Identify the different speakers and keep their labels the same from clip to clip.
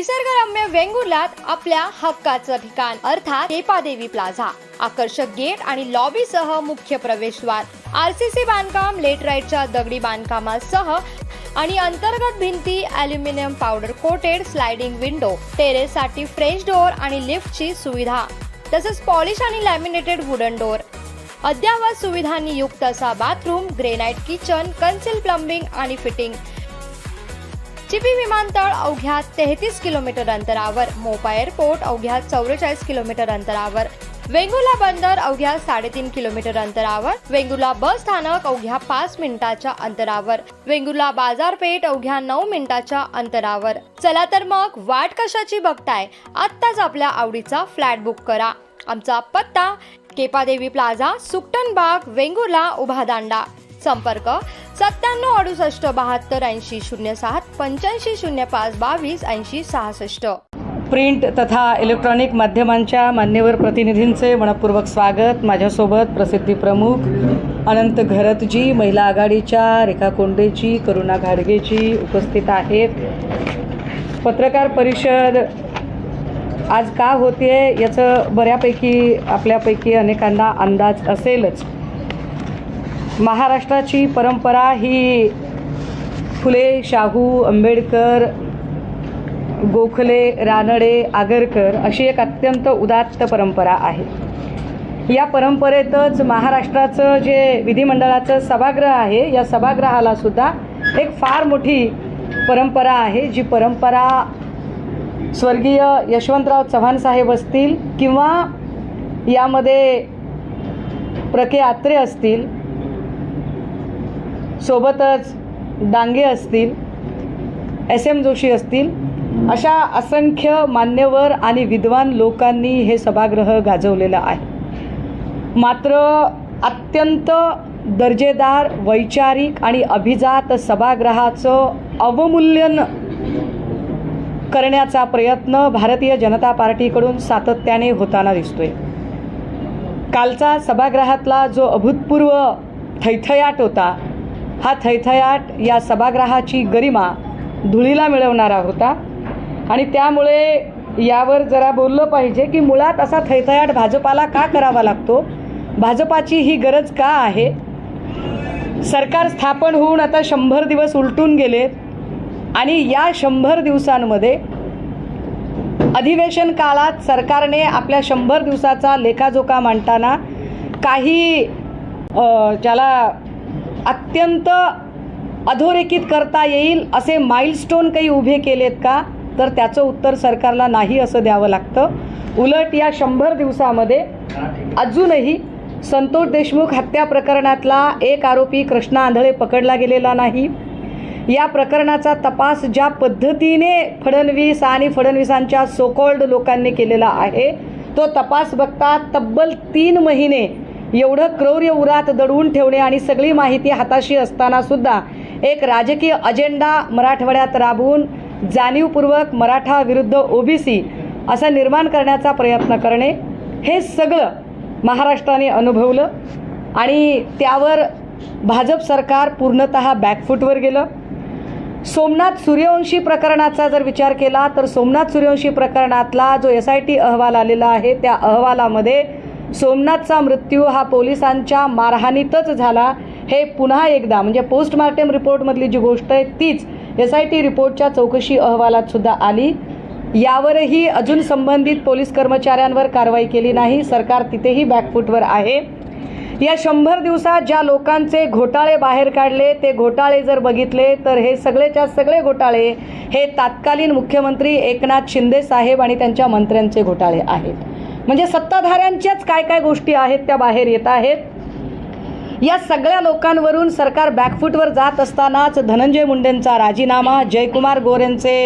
Speaker 1: निसर्गरम्य वेंगुर्ल्यात आपल्या हक्काचं ठिकाण अर्थात केपादेवी प्लाझा. आकर्षक गेट आणि लॉबी सह मुख्य प्रवेशद्वार. आरसीसी बांधकाम लेटराईटच्या दगडी बांधकामासह आणि अंतर्गत भिंती aluminium powder coated sliding window terrace साठी डोअर आणि लिफ्टची सुविधा. तसेच पॉलिश आणि लॅमिनेटेड वुडन डोअर अद्ययावत सुविधांनी युक्त असा bathroom granite kitchen concealed plumbing आणि फिटिंग चिपी विमानतळ अवघ्या तेहतीस किलोमीटर अंतरावर मोपा एअरपोर्ट अवघ्या चौवेचाळीस किलोमीटर अंतरावर वेंगुला बंदर अवघ्या साडेतीन किलोमीटर अंतरावर वेंगुला बस स्थानक अवघ्या पाच मिनिटाच्या अंतरावर वेंगुला बाजारपेठ अवघ्या नऊ मिनिटाच्या अंतरावर. चला तर मग वाट कशाची बघताय? आत्ताच आपल्या आवडीचा फ्लॅट बुक करा. आमचा पत्ता केपादेवी प्लाझा सुकटन बाग वेंगुर्ला उभा दांडा संपर्क सत्त्याण्णव अडुसष्ट बहात्तर ऐंशी शून्य सात पंच्याऐंशी शून्य पाच बावीस ऐंशी सहासष्ट.
Speaker 2: प्रिंट तथा इलेक्ट्रॉनिक माध्यमांच्या मान्यवर प्रतिनिधींचे मनपूर्वक स्वागत. माझ्यासोबत प्रसिद्धी प्रमुख अनंत घरतजी महिला आघाडीच्या रेखा कोंडेजी करुणा घाडगेजी उपस्थित आहेत. पत्रकार परिषद आज का होते याचं बऱ्यापैकी आपल्यापैकी अनेकांना अंदाज असेलच. महाराष्ट्राची परंपरा ही फुले शाहू आंबेडकर गोखले रानडे आगरकर अशी एक अत्यंत उदात्त परंपरा आहे. या परंपरेतच महाराष्ट्राचं जे विधिमंडळाचं सभागृह आहे या सभागृहाला सुद्धा एक फार मोठी परंपरा आहे जी परंपरा स्वर्गीय यशवंतराव चव्हाण साहेब असतील किंवा यामध्ये प्रके आत्रे असतील सोबतच डांगे असतील एस एम जोशी असतील अशा असंख्य मान्यवर आणि विद्वान लोकांनी हे सभागृह गाजवलेलं आहे. मात्र अत्यंत दर्जेदार वैचारिक आणि अभिजात सभागृहाचं अवमूल्यन करण्याचा प्रयत्न भारतीय जनता पार्टीकडून सातत्याने होताना दिसतोय. कालचा सभागृहातला जो अभूतपूर्व थैथयाट होता हा थैथयाट या सभागृहाची गरिमा धुळीला मिळवणारा होता. आणि त्यामुळे यावर जरा बोललं पाहिजे की मुळात असा थैथयाट भाजपाला का करावा लागतो? भाजपाची ही गरज का आहे? सरकार स्थापन होऊन आता शंभर दिवस उलटून गेलेत आणि या शंभर दिवसांमध्ये अधिवेशन काळात सरकारने आपल्या शंभर दिवसाचा लेखाजोखा मांडताना काही ज्याला अत्यंत अधोरेखित करता येईल असे माइलस्टोन काही उभे केलेत का? तर त्याचं उत्तर सरकारला नाही असं द्यावं लागतं. उलट या शंभर दिवसामध्ये अजूनही संतोष देशमुख हत्या प्रकरणातला एक आरोपी कृष्णा आंधळे पकडला गेलेला नाही. या प्रकरणाचा तपास ज्या पद्धतीने फडणवीस आणि फडणवीसांच्या सोकॉल्ड लोकांनी केलेला आहे तो तपास बघता तब्बल तीन महिने एवढं क्रौर्य उरात दडवून ठेवणे आणि सगळी माहिती हाताशी असताना सुद्धा एक राजकीय अजेंडा मराठवाड्यात राबवून जाणीवपूर्वक मराठा विरुद्ध ओबीसी असा निर्माण करण्याचा प्रयत्न करणे हे सगळं महाराष्ट्राने अनुभवलं आणि त्यावर भाजप सरकार पूर्णतः बॅकफूटवर गेलं. सोमनाथ सूर्यवंशी प्रकरणाचा जर विचार केला तर सोमनाथ सूर्यवंशी प्रकरणातला जो एस आय टी अहवाल आलेला आहे त्या अहवालामध्ये सोमनाथचा मृत्यू हा पोलिसांच्या मारहाणीतच झाला. हे पुन्हा एकदा म्हणजे पोस्टमार्टम रिपोर्टमधली जी गोष्ट आहे तीच एस आय टी रिपोर्टच्या चौकशी अहवालात सुद्धा आली. यावरही अजून संबंधित पोलीस कर्मचाऱ्यांवर कारवाई केली नाही. सरकार तिथेही बॅकफूटवर आहे. या शंभर दिवसात ज्या लोकांचे घोटाळे बाहेर काढले ते घोटाळे जर बघितले तर हे सगळेच्या सगळे घोटाळे हे तात्कालीन मुख्यमंत्री एकनाथ शिंदे साहेब आणि त्यांच्या मंत्र्यांचे घोटाळे आहेत. म्हणजे सत्ताधाऱ्यांच्याच काय काय गोष्टी आहेत त्या बाहेर येत आहेत. या सगळ्या लोकांवरून सरकार बॅकफूटवर जात असतानाच धनंजय मुंडेंचा राजीनामा जयकुमार गोरेंचे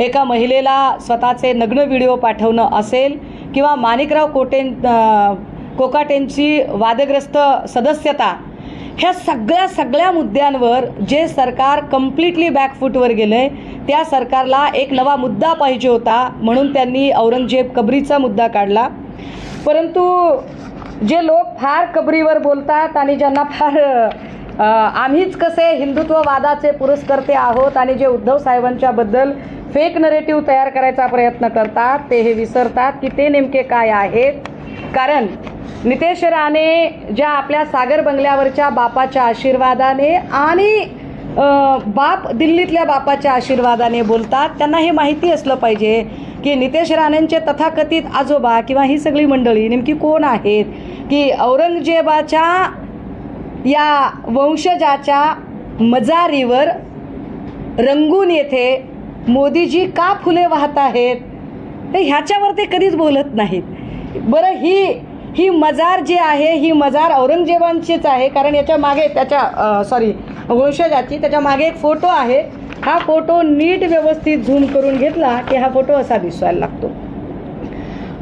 Speaker 2: एका महिलेला स्वतःचे नग्न व्हिडिओ पाठवणं असेल किंवा माणिकराव कोटे कोकाटेंची वादग्रस्त सदस्यता ह्या सगळ्या सगळ्या मुद्द्यांवर जे सरकार कम्प्लिटली बॅकफूटवर आहे त्या सरकारला एक नवा मुद्दा पाहिजे होता म्हणून त्यांनी औरंगजेब कबरीचा मुद्दा काढला. परंतु जे लोक फार कबरीवर बोलतात आणि ज्यांना फार आम्हीच कसे हिंदुत्ववादाचे पुरस्कर्ते आहोत आणि जे उद्धव साहेबांच्याबद्दल फेक नरेटिव्ह तयार करायचा प्रयत्न करतात ते हे विसरतात की ते नेमके काय आहेत. कारण नितेश राणे ज्या आपल्या सागर बंगल्यावरच्या बापाच्या आशीर्वादाने आणि बाप दिल्लीतल्या बापाच्या आशीर्वादाने बोलतात त्यांना हे माहिती असलं पाहिजे की नितेश राणेंचे तथाकथित आजोबा किंवा ही सगळी मंडळी नेमकी कोण आहेत? की औरंगजेबाच्या या वंशजाच्या मजारीवर रंगून येथे मोदीजी का फुले वाहत आहेत? ते ह्याच्यावर ते कधीच बोलत नाहीत. बरं ही ही मजार जी आहे ही मजार औरंगजेबांचीच आहे कारण याच्या मागे त्याच्या सॉरी वंशजाची त्याच्यामागे एक फोटो आहे. हा फोटो नीट व्यवस्थित झूम करून घेतला की हा फोटो असा दिसायला लागतो.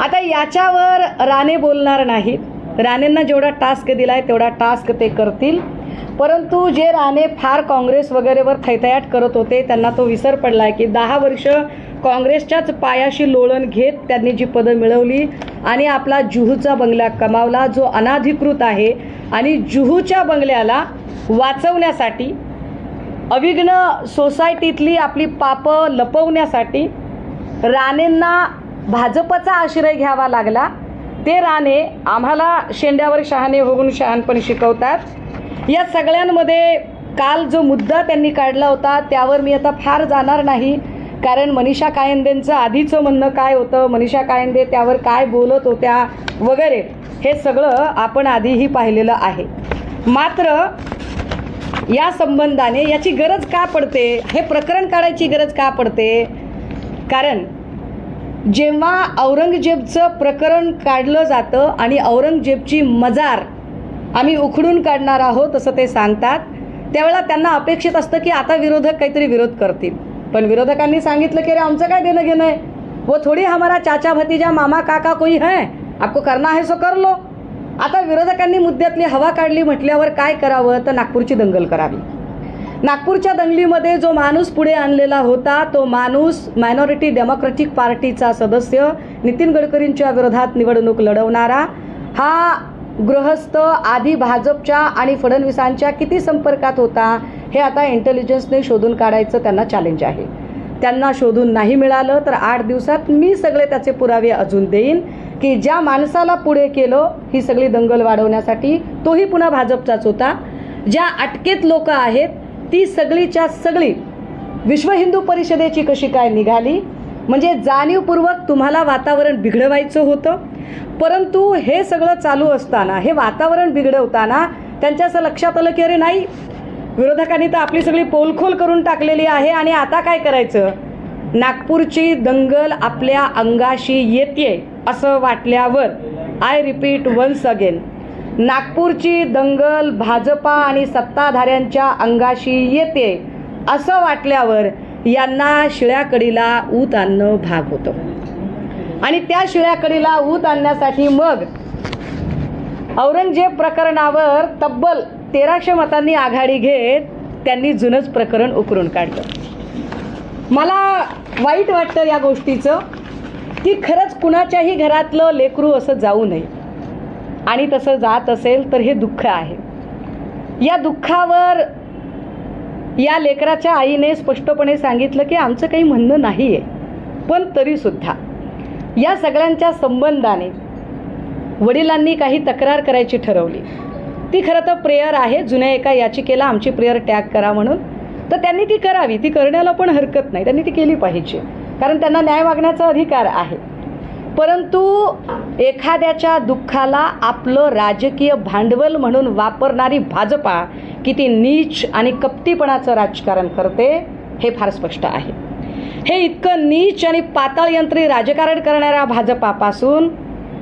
Speaker 2: आता याच्यावर राणे बोलणार नाहीत. राणेंना जेवढा टास्क दिला आहे तेवढा टास्क ते करतील. परंतु जे राणे फार काँग्रेस वगैरेवर थैथयाट करत होते त्यांना तो विसर पडला आहे की दहा वर्ष काँग्रेसच्याच पायाशी लोळण घेत त्यांनी जी पदं मिळवली आणि आपला जुहूचा बंगला कमावला जो अनाधिकृत आहे आणि जुहूच्या बंगल्याला वाचवण्यासाठी अविघ्न सोसायटीतली आपली पापं लपवण्यासाठी राणेंना भाजपचा आश्रय घ्यावा लागला. ते राणे आम्हाला शेंड्यावर शहाणे होऊन शहाणपण शिकवतात. या सगळ्यांमध्ये काल जो मुद्दा त्यांनी काढला होता त्यावर मी आता फार जाणार नाही. कारण मनीषा कायंदेंचं आधीचं म्हणणं काय होतं? मनीषा कायंदे त्यावर काय बोलत होत्या? वगैरे. हे सगळं आपण आधीही पाहिलेलं आहे. मात्र या संबंधाने याची गरज का पडते? हे प्रकरण काढायची गरज का पडते? कारण जेव्हा औरंगजेबचं प्रकरण काढलं जातं आणि औरंगजेबची मजार आम्ही उखडून काढणार आहोत असं ते सांगतात त्यावेळेला त्यांना अपेक्षित असतं की आता विरोधक काहीतरी विरोध करतील. पण विरोधकांनी सांगितलं की अरे आमचं काय देणं घेणं आहे? वो थोडी हमारा चाचा भतीजा मामा काका कोई है? आपको करना है सो कर लो. आता विरोधकांनी मुद्द्यातली हवा काढली म्हटल्यावर काय करावं? तर नागपूरची दंगल करावी. नागपूरच्या दंगलीमध्ये जो माणूस पुढे आणलेला होता तो माणूस मायनॉरिटी डेमोक्रॅटिक पार्टीचा सदस्य नितीन गडकरींच्या विरोधात निवडणूक लढवणारा. हा गृहस्थ आधी भाजपच्या आणि फडणवीसांच्या किती संपर्कात होता? हे आता इंटेलिजन्सने शोधून काढायचं त्यांना चॅलेंज आहे. त्यांना शोधून नाही मिळालं तर आठ दिवसात मी सगळे त्याचे पुरावे अजून देईन की ज्या माणसाला पुढे केलं ही सगळी दंगल वाढवण्यासाठी तोही पुन्हा भाजपचाच होता. ज्या अटकेत लोक आहेत ती सगळीच्या सगळी विश्व हिंदू परिषदेची कशी काय निघाली? म्हणजे जाणीवपूर्वक तुम्हाला वातावरण बिघडवायचं होतं. परंतु हे सगळं चालू असताना हे वातावरण बिघडवताना त्यांच्या असं लक्षात आलं की अरे नाही विरोधकांनी तर आपली सगळी पोलखोल करून टाकलेली आहे आणि आता काय करायचं? नागपूरची दंगल आपल्या अंगाशी येते असं वाटल्यावर आय रिपीट वन्स अगेन नागपूरची दंगल भाजपा आणि सत्ताधाऱ्यांच्या अंगाशी येते असं वाटल्यावर यांना शिळ्याकडीला ऊत आणणं भाग होतं. आणि त्या शिळ्याकडीला ऊत आणण्यासाठी मग औरंगजेब प्रकरणावर तब्बल तेराशे मतांनी आघाडी घेत त्यांनी जुनंच प्रकरण उकरून काढलं. मला वाईट वाटतं या गोष्टीचं की खरंच कुणाच्याही घरातलं लेकरू असं जाऊ नये. आणि तसं जात असेल तर हे दुःख आहे. या दुःखावर या लेकराच्या आईने स्पष्टपणे सांगितलं की आमचं काही म्हणणं नाही आहे पण तरीसुद्धा. या सगळ्यांच्या संबंधाने वडिलांनी काही तक्रार करायची ठरवली. ती खरं तर प्रेयर आहे जुन्या एका याचिकेला आमची प्रेयर टॅग करा म्हणून. तर त्यांनी ती करावी. ती करण्याला पण हरकत नाही. त्यांनी ती केली पाहिजे. कारण त्यांना न्याय मागण्याचा अधिकार आहे. परंतु एखाद्याच्या दुःखाला आपलं राजकीय भांडवल म्हणून वापरणारी भाजपा किती नीच आणि कपटीपणाचं राजकारण करते हे फार स्पष्ट आहे. हे इतकं नीच आणि पाताळयंत्री राजकारण करणाऱ्या भाजपापासून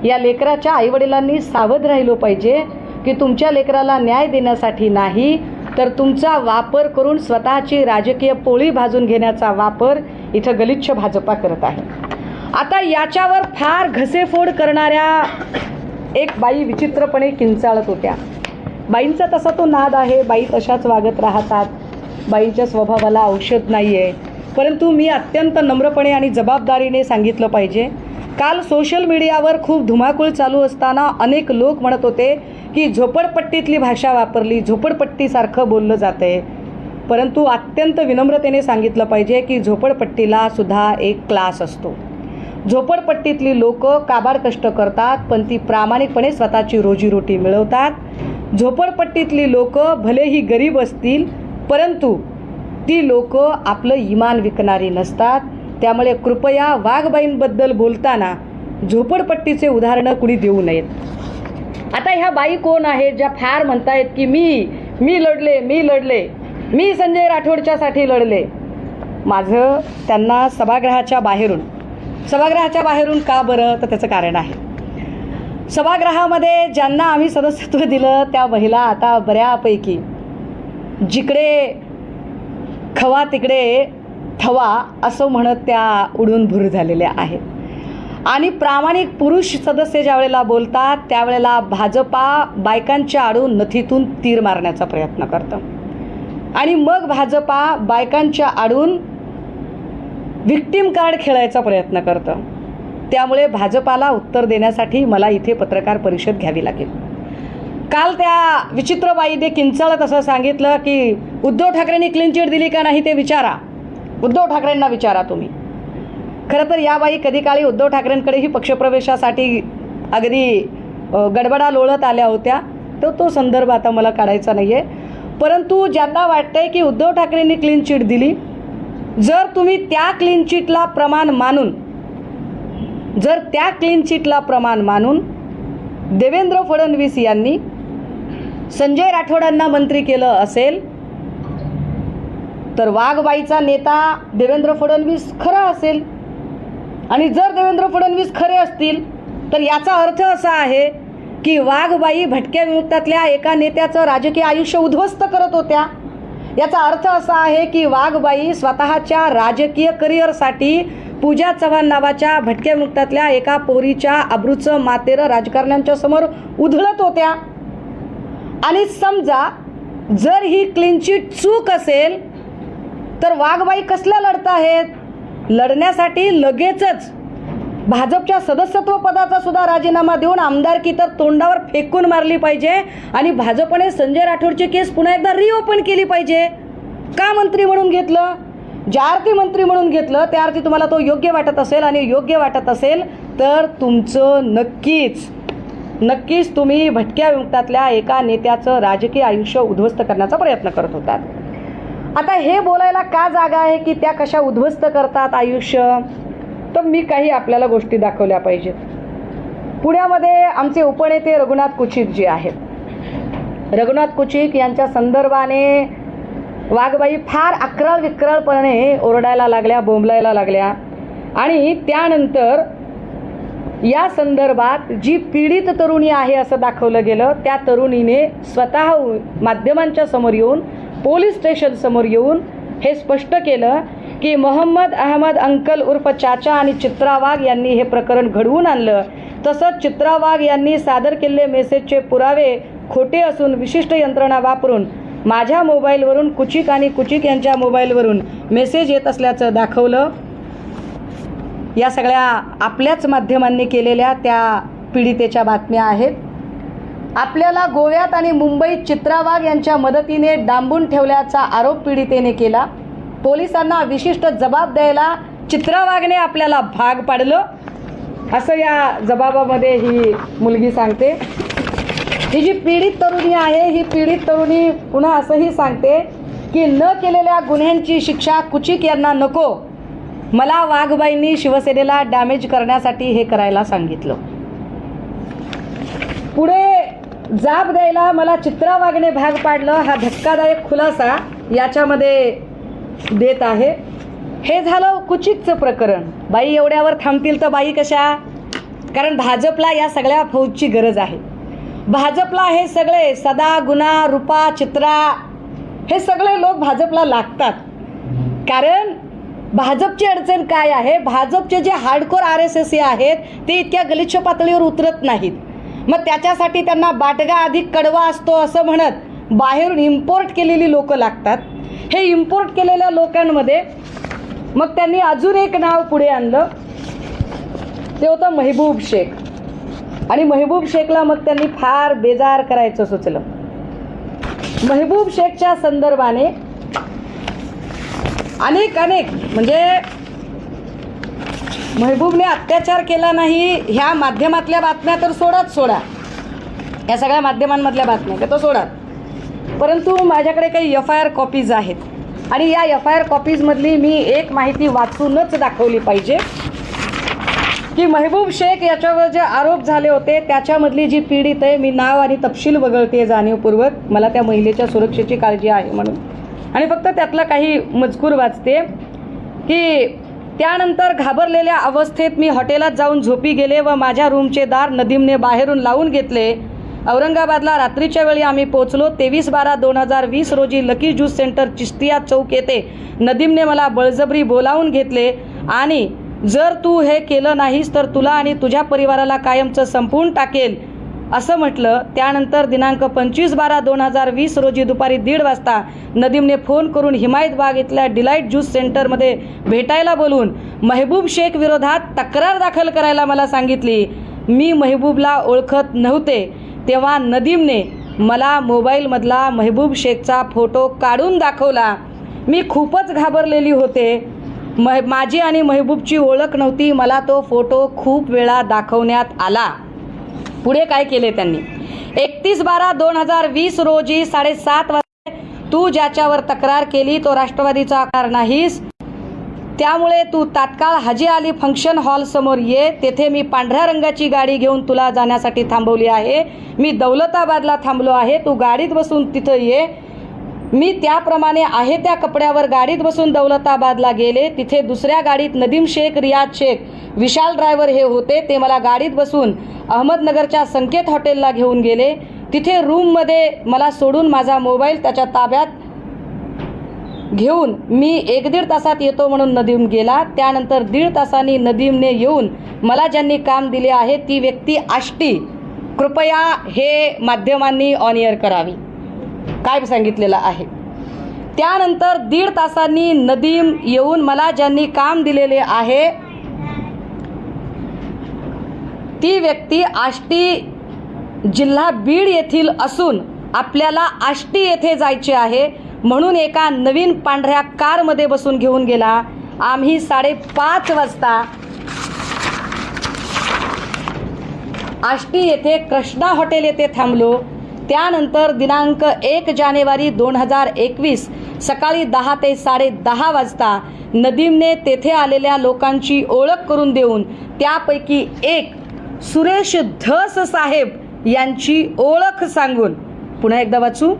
Speaker 2: या लेकराच्या आईवडिलांनी सावध राहिलो पाहिजे की तुमच्या लेकराला न्याय देण्यासाठी नाही तर तुमचा वापर करून स्वतःची राजकीय पोळी भाजून घेण्याचा वापर इथं गलिच्छ भाजपा करत आहे. आता याच्यावर फार घसेफोड करणाऱ्या एक बाई विचित्रपणे किंचाळत होत्या. बाईंचा तसा तो नाद आहे बाई तशाच वागत राहतात. बाईंच्या स्वभावाला औषध नाही आहे परंतु मी अत्यंत नम्रपणे आणि जबाबदारीने सांगितलं पाहिजे काल सोशल मीडियावर खूप धुमाकूळ चालू असताना अनेक लोक म्हणत होते की झोपडपट्टीतली भाषा वापरली झोपडपट्टीसारखं बोललं जातंय. परंतु अत्यंत विनम्रतेने सांगितलं पाहिजे की झोपडपट्टीला सुद्धा एक क्लास असतो. झोपडपट्टीतली लोक काबाड कष्ट करतात पण ती प्रामाणिकपणे स्वतःची रोजीरोटी मिळवतात. झोपडपट्टीतली लोक भलेही गरीब असतील परंतु ती लोक आपलं इमान विकणारी नसतात. त्यामुळे कृपया वाघबाईंबद्दल बोलताना झोपडपट्टीचे उदाहरणं कुणी देऊ नयेत. आता ह्या बाई कोण आहेत ज्या फार म्हणतायत की मी मी लढले मी लढले मी संजय राठोडच्यासाठी लढले. माझं त्यांना सभागृहाच्या बाहेरून सभागृहाच्या बाहेरून का बरं? तर त्याचं कारण आहे. सभागृहामध्ये ज्यांना आम्ही सदस्यत्व दिलं त्या महिला आता बऱ्यापैकी जिकडे खवा तिकडे थवा असं म्हणत त्या उडून भूर झालेल्या आहेत. आणि प्रामाणिक पुरुष सदस्य ज्यावेळेला बोलतात त्यावेळेला भाजपा बायकांच्या आडून नथीतून तीर मारण्याचा प्रयत्न करतं. आणि मग भाजपा बायकांच्या आडून विक्टीम कार्ड खेळायचा प्रयत्न करतं. त्यामुळे भाजपाला उत्तर देण्यासाठी मला इथे पत्रकार परिषद घ्यावी लागेल. काल त्या विचित्रबाईने किंचाळत असं सांगितलं की उद्धव ठाकरेंनी क्लीन चिट दिली का नाही ते विचारा. उद्धव ठाकरेंना विचारा तुम्ही. खरं तर या बाई कधी काळी उद्धव ठाकरेंकडेही पक्षप्रवेशासाठी अगदी गडबडा लोळत आल्या होत्या. तर तो संदर्भ आता मला काढायचा नाही आहे परंतु ज्यांना वाटतंय की उद्धव ठाकरेंनी क्लीन चिट दिली जर तुम्ही त्या क्लीन चिटला प्रमाण मानून जर त्या क्लीन चिटला प्रमाण मानून देवेंद्र फडणवीस यांनी संजय राठोडांना मंत्री केलं असेल तर वाघबाईचा नेता देवेंद्र फडणवीस खरा असेल. आणि जर देवेंद्र फडणवीस खरे असतील तर याचा अर्थ असा आहे की वाघबाई भटक्या विमुक्तातल्या एका नेत्याचं राजकीय आयुष्य उद्ध्वस्त करत होत्या. याचा अर्थ असा आहे की वाघबाई स्वतःच्या राजकीय करिअरसाठी पूजा चव्हाण नावाच्या भटक्या विमुक्तातल्या एका पोरीच्या अब्रूचं मातेरं राजकारण्यांच्या समोर उधळत होत्या. आणि समजा जर ही क्लीनचिट चूक असेल तर वाघबाई कसल्या लढत आहेत? लढण्यासाठी लगेचच भाजपच्या सदस्यत्व पदाचा सुद्धा राजीनामा देऊन आमदारकी तर तोंडावर फेकून मारली पाहिजे आणि भाजपने संजय राठोडची केस पुन्हा एकदा रिओपन केली पाहिजे. का मंत्री म्हणून घेतलं? ज्या अर्थी मंत्री म्हणून घेतलं त्या अर्थी तुम्हाला तो योग्य वाटत असेल आणि योग्य वाटत असेल तर तुमचं नक्कीच नक्कीच तुम्ही भटक्या विमुक्तातल्या एका नेत्याचं राजकीय आयुष्य उद्ध्वस्त करण्याचा प्रयत्न करत होतात. आता हे बोलायला का जागा आहे की त्या कशा उद्ध्वस्त करतात आयुष्य? तर मी काही आपल्याला गोष्टी दाखवल्या पाहिजेत. पुण्यामध्ये आमचे उपनेते रघुनाथ कुचिक जे आहेत. रघुनाथ कुचिक यांच्या संदर्भाने वाघबाई फार अक्रळ विक्रळपणे ओरडायला लागल्या बोंबलायला लागल्या. आणि त्यानंतर या संदर्भात जी पीडित तरुणी आहे असं दाखवलं गेलं त्या तरुणीने स्वतः माध्यमांच्या समोर येऊन पोलीस स्टेशन समोर येऊन हे स्पष्ट केलं की मोहम्मद अहमद अंकल उर्फ चाचा आणि चित्रा वाघ यांनी हे प्रकरण घडवून आणलं. तसंच चित्रा वाघ यांनी सादर केलेले मेसेजचे पुरावे खोटे असून विशिष्ट यंत्रणा वापरून माझ्या मोबाईलवरून कुचिक आणि कुचिक यांच्या मोबाईलवरून मेसेज येत असल्याचं दाखवलं. या सगळ्या आपल्याच माध्यमांनी केलेल्या त्या पीडितेच्या बातम्या आहेत. आपल्याला गोव्यात आणि मुंबईत चित्रा वाघ यांच्या मदतीने डांबून ठेवल्याचा आरोप पीडितेने केला. पोलिसांना विशिष्ट जबाब द्यायला चित्रा वाघने आपल्याला भाग पाडलं. असं या जबाबामध्ये ही मुलगी सांगते. ही जी पीडित तरुणी आहे ही पीडित तरुणी पुन्हा असंही सांगते की न केलेल्या गुन्ह्यांची शिक्षा कुचिक यांना नको. मला वाघबाईंनी शिवसेनेला डॅमेज करण्यासाठी हे करायला सांगितलं. पुढे जाब द्यायला मला चित्रा वागणे भाग पाडलं हा धक्कादायक खुलासा याच्यामध्ये देत आहे. हे झालं कुचितचं प्रकरण. बाई एवढ्यावर थांबतील तर बाई कशा? कारण भाजपला या सगळ्या फौजची गरज आहे. भाजपला हे सगळे सदा गुन्हा रुपा चित्रा हे सगळे लोक भाजपला लागतात. कारण भाजपची अडचण काय आहे? भाजपचे जे हार्डकोर आर एस एस आहेत ते इतक्या गलिच्छ पातळीवर उतरत नाहीत. मग त्याच्यासाठी त्यांना बाटगा अधिक कडवा असतो असं म्हणत बाहेरून इम्पोर्ट केलेली लोकं लागतात. हे इम्पोर्ट केलेल्या लोकांमध्ये मग त्यांनी अजून एक नाव पुढे आणलं. ते होतं महबूब शेख. आणि महबूब शेखला मग त्यांनी फार बेजार करायचं सुचलं. महबूब शेखच्या संदर्भाने अनेक अनेक म्हणजे महबूबने अत्याचार केला नाही ह्या माध्यमातल्या बातम्या तर सोडाच सोडा. या सगळ्या माध्यमांमधल्या बातम्या त्या तो सोडा. परंतु माझ्याकडे काही एफ आय आर कॉपीज आहेत. आणि या एफ आय आर कॉपीजमधली मी एक माहिती वाचूनच दाखवली पाहिजे. की महबूब शेख याच्यावर जे आरोप झाले होते त्याच्यामधली जी पीडित आहे मी नाव आणि तपशील वगळते जाणीवपूर्वक. मला त्या महिलेच्या सुरक्षेची काळजी आहे म्हणून. आणि फक्त त्यातला काही मजकूर वाचते की त्यानंतर घाबरलेल्या अवस्थेत मी हॉटेलात जाऊन झोपी गेले व माझ्या रूमचे दार नदीमने बाहेरून लावून घेतले. औरंगाबादला रात्रीच्या वेळी आम्ही पोहोचलो. तेवीस बारा दोन हजार वीस रोजी lucky juice centre Chishtia Chowk येथे नदीमने मला बळजबरी बोलावून घेतले. आणि जर तू हे केलं नाहीस तर तुला आणि तुझ्या परिवाराला कायमचं संपवून टाकेल. असं म्हटलं. त्यानंतर दिनांक पंचवीस बारा दोन हजार वीस रोजी दुपारी दीड वाजता नदीमने फोन करून हिमायत बाग इथल्या डिलाईट ज्यूस सेंटरमध्ये भेटायला बोलून महबूब शेख विरोधात तक्रार दाखल करायला मला सांगितली. मी महबूबला ओळखत नव्हते. तेव्हा नदीमने मला मोबाईलमधला महबूब शेखचा फोटो काढून दाखवला. मी खूपच घाबरलेली होते. मह माझी आणि महबूबची ओळख नव्हती. मला तो फोटो खूप वेळा दाखवण्यात आला. पुढे काय केले त्यांनी? एकतीस बारा दोन हजार वीस रोजी साडेसात वाजता तू ज्याच्यावर तक्रार केली तो राष्ट्रवादीचा आकार नाहीस. त्यामुळे तू तात्काळ हाजी अली फंक्शन हॉल समोर ये. तेथे मी पांढऱ्या रंगाची गाडी घेऊन तुला जाण्यासाठी थांबवली आहे. मी दौलताबादला थांबलो आहे. तू गाडीत बसून तिथं ये. मी त्याप्रमाणे आहे त्या कपड्यावर गाडीत बसून दौलताबादला गेले. तिथे दुसऱ्या गाडीत नदीम शेख रियाज शेख विशाल ड्रायव्हर हे होते. ते मला गाडीत बसून अहमदनगरच्या संकेत हॉटेलला घेऊन गेले. तिथे रूममध्ये मला सोडून माझा मोबाईल त्याच्या ताब्यात घेऊन मी एक दीड तासात येतो म्हणून नदीम गेला. त्यानंतर दीड तासांनी नदीमने येऊन मला ज्यांनी काम दिले आहे ती व्यक्ती आष्टी. कृपया हे माध्यमांनी ऑन एअर करावी. काय सांगितलेलं आहे? त्यानंतर दीड तासांनी नदीम येऊन मला ज्यांनी काम दिलेले आहे ती व्यक्ती आष्टी जिल्हा बीड येथील असून आपल्याला आष्टी येथे जायचे आहे. म्हणून एका नवीन पांढऱ्या कारमध्ये बसून घेऊन गेला. आम्ही साडेपाच वाजता आष्टी येथे कृष्णा हॉटेल येथे थांबलो. त्यानंतर दिनांक एक जानेवारी दोन हजार एकवीस सकाळी दहा ते साडे दहा वाजता नदीमने तेथे आलेल्या लोकांची ओळख करून देऊन त्यापैकी एक सुरेश धस साहेब यांची ओळख सांगून पुन्हा एकदा वाचू.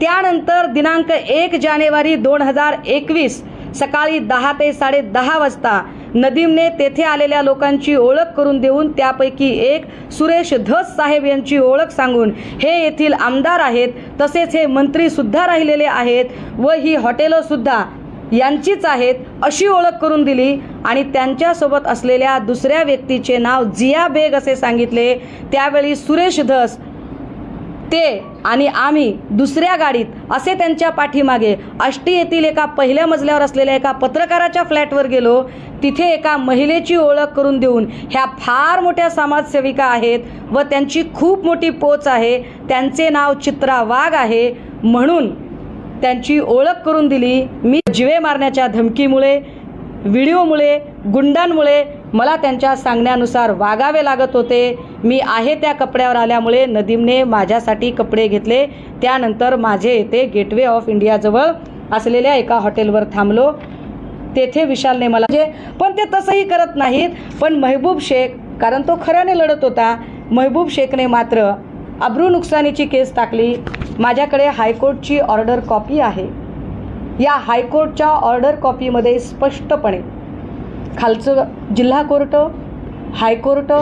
Speaker 2: त्यानंतर दिनांक एक जानेवारी दोन हजार एकवीस सकाळी दहा ते साडे दहा वाजता नदीमने तेथे आलेल्या लोकांची ओळख करून देऊन त्यापैकी एक सुरेश धस साहेब यांची ओळख सांगून हे येथील आमदार आहेत तसेच हे मंत्री सुद्धा राहिलेले आहेत व ही हॉटेलं सुद्धा यांचीच आहेत अशी ओळख करून दिली आणि त्यांच्यासोबत असलेल्या दुसऱ्या व्यक्तीचे नाव जिया बेग असे सांगितले. त्यावेळी सुरेश धस ते आणि आम्ही दुसऱ्या गाडीत असे त्यांच्या पाठीमागे आष्टी येथील एका पहिल्या मजल्यावर असलेल्या एका पत्रकाराच्या फ्लॅटवर गेलो. तिथे एका महिलेची ओळख करून देऊन ह्या फार मोठ्या समाजसेविका आहेत व त्यांची खूप मोठी पोच आहे. त्यांचे नाव चित्रा वाघ आहे. म्हणून त्यांची ओळख करून दिली मी जिवे मारण्याच्या धमकीमुळे व्हिडिओमुळे गुंडांमुळे मला त्यांच्या सांगण्यानुसार वागावे लागत होते. मी आहे त्या कपड्यावर आल्यामुळे नदीमने माझ्यासाठी कपडे घेतले. त्यानंतर माझे येथे गेटवे ऑफ इंडियाजवळ असलेल्या एका हॉटेलवर थांबलो. तेथे विशालने मला जे पण ते तसंही करत नाहीत. पण महबूब शेख कारण तो खऱ्याने लढत होता. महबूब शेखने मात्र अब्रू नुकसानीची केस टाकली. माझ्याकडे हायकोर्टची ऑर्डर कॉपी आहे. या हायकोर्टच्या ऑर्डर कॉपीमध्ये स्पष्टपणे खालचं जिल्हा कोर्ट हायकोर्ट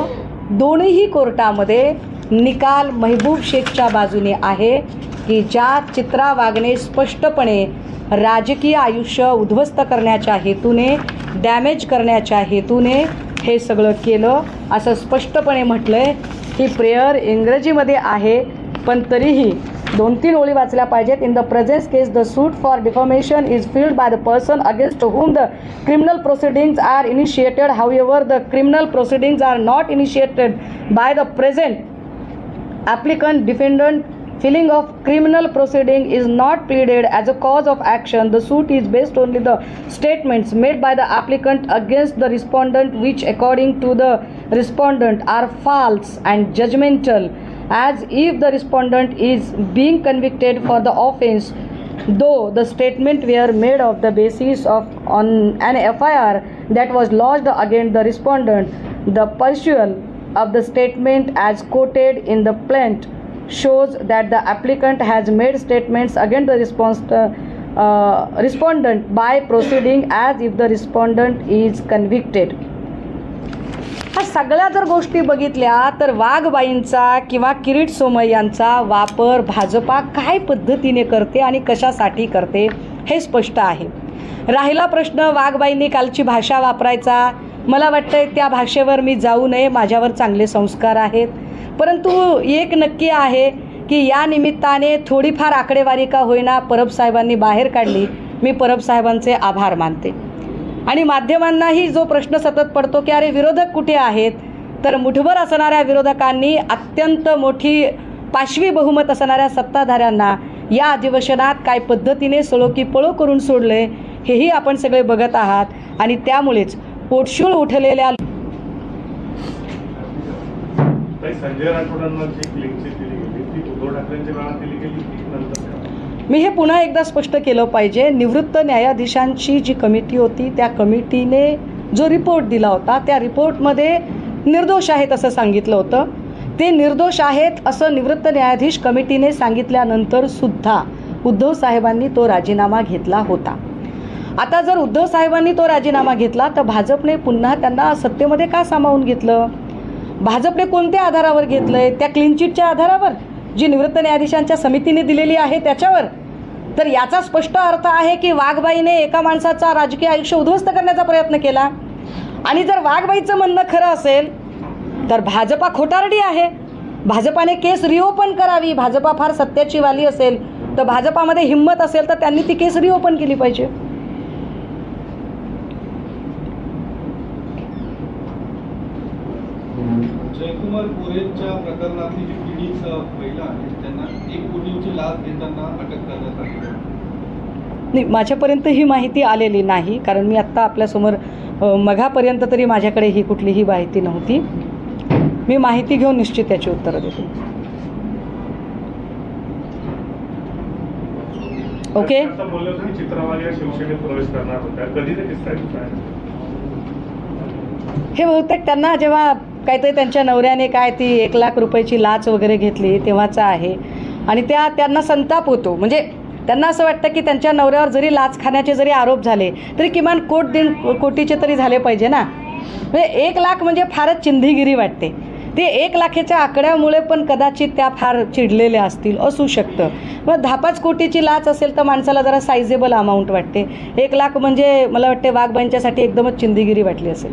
Speaker 2: दोन्हीही कोर्टामध्ये निकाल महबूब शेखच्या बाजूने आहे. की ज्या चित्रा वागणे स्पष्टपणे राजकीय आयुष्य उद्ध्वस्त करण्याच्या हेतूने डॅमेज करण्याच्या हेतूने हे सगळं केलं असं स्पष्टपणे म्हटलं आहे ही प्रेयर इंग्रजीमध्ये आहे पण तरीही दोन तीन ओळी वाचल्या पाहिजेत. In the present case the suit for defamation is filed by the person against whom the criminal proceedings are initiated initiated. Ever the criminal proceedings are not initiated by the present applicant defendant filing of criminal proceeding is not pleaded as a cause of action. The suit is based only the statements made by the applicant against the respondent which according to the respondent are false and judgmental. As if the respondent is being convicted for the offense though the statement were made of the basis of on an FIR that was lodged against the respondent. The pursual of the statement as quoted in the plaint shows that the applicant has made statements against the response, uh, respondent by proceeding as if the respondent is convicted. हा सगळ्या जर गोष्टी बघितल्या तर वाघबाईंचा किंवा किरीट सोमय यांचा वापर भाजपा काय पद्धतीने करते आणि कशासाठी करते हे स्पष्ट आहे राहिला प्रश्न वाघबाईंनी कालची भाषा वापरायचा मला वाटतंय त्या भाषेवर मी जाऊ नये माझ्यावर चांगले संस्कार आहेत. परंतु एक नक्की आहे की या निमित्ताने थोडीफार आकडेवारी का होईना परब साहेबांनी बाहेर काढली. मी परब साहेबांचे आभार मानते. आणि माध्यमांनाही जो प्रश्न सतत पडतो की अरे विरोधक कुठे आहेत? तर मुठभर असणाऱ्या विरोधकांनी अत्यंत मोठी पाशवी बहुमत असणाऱ्या सत्ताधाऱ्यांना या अधिवेशनात काय पद्धतीने सळो की पळो करून सोडले हेही आपण सगळे बघत आहात. आणि त्यामुळेच पोटशूळ उठलेल्या मी हे पुन्हा एकदा स्पष्ट केलं पाहिजे. निवृत्त न्यायाधीशांची जी कमिटी होती त्या कमिटीने जो रिपोर्ट दिला होता त्या रिपोर्टमध्ये निर्दोष आहेत असं सांगितलं होतं. ते निर्दोष आहेत असं निवृत्त न्यायाधीश कमिटीने सांगितल्यानंतर सुद्धा उद्धव साहेबांनी तो राजीनामा घेतला होता. आता जर उद्धव साहेबांनी तो राजीनामा घेतला तर भाजपने पुन्हा त्यांना सत्तेमध्ये का सामावून घेतलं? भाजपने कोणत्या आधारावर घेतलंय? त्या क्लीनचिटच्या आधारावर जी निवृत्त न्यायाधीशांच्या समितीने दिलेली आहे त्याच्यावर? तर याचा स्पष्ट अर्थ आहे की वाघबाईने एका माणसाचा राजकीय आयुष्य उद्ध्वस्त करण्याचा प्रयत्न केला. आणि जर वाघबाईचं म्हणणं खरं असेल तर भाजपा खोटारडी आहे. भाजपाने केस रिओपन करावी. भाजपा फार सत्याची वाली असेल तर भाजपामध्ये हिंमत असेल तर त्यांनी ती केस रिओपन केली पाहिजे.
Speaker 3: जयकुमार गोरेच्या प्रकरणातली जी पीडित महिला आहे त्यांना एक कोटींची लाच घेताना अटक करण्यात आली आहे.
Speaker 2: नाही माझ्यापर्यंत ही माहिती आलेली नाही कारण मी आत्ता आपल्यासमोर मघापर्यंत तरी माझ्याकडे ही कुठलीही माहिती नव्हती. मी माहिती घेऊन निश्चित त्याची उत्तरं देते. ओके? हे बहुतेक त्यांना जेव्हा काहीतरी त्यांच्या नवऱ्याने काय ती एक लाख रुपयाची लाच वगैरे घेतली तेव्हाचा आहे. आणि त्या त्यांना संताप होतो. म्हणजे त्यांना असं वाटतं की त्यांच्या नवऱ्यावर जरी लाच खाण्याचे जरी आरोप झाले तरी किमान कोट दीड कोटीचे तरी झाले पाहिजे ना? म्हणजे एक लाख म्हणजे फारच चिंधीगिरी वाटते. ते एक लाखेच्या आकड्यामुळे पण कदाचित त्या फार चिडलेल्या असतील असू शकतं. मग दहा पाच कोटीची लाच असेल तर माणसाला जरा सायझेबल अमाऊंट वाटते. एक लाख म्हणजे मला वाटते वाघबाईंच्यासाठी एकदमच चिंधीगिरी वाटली असेल.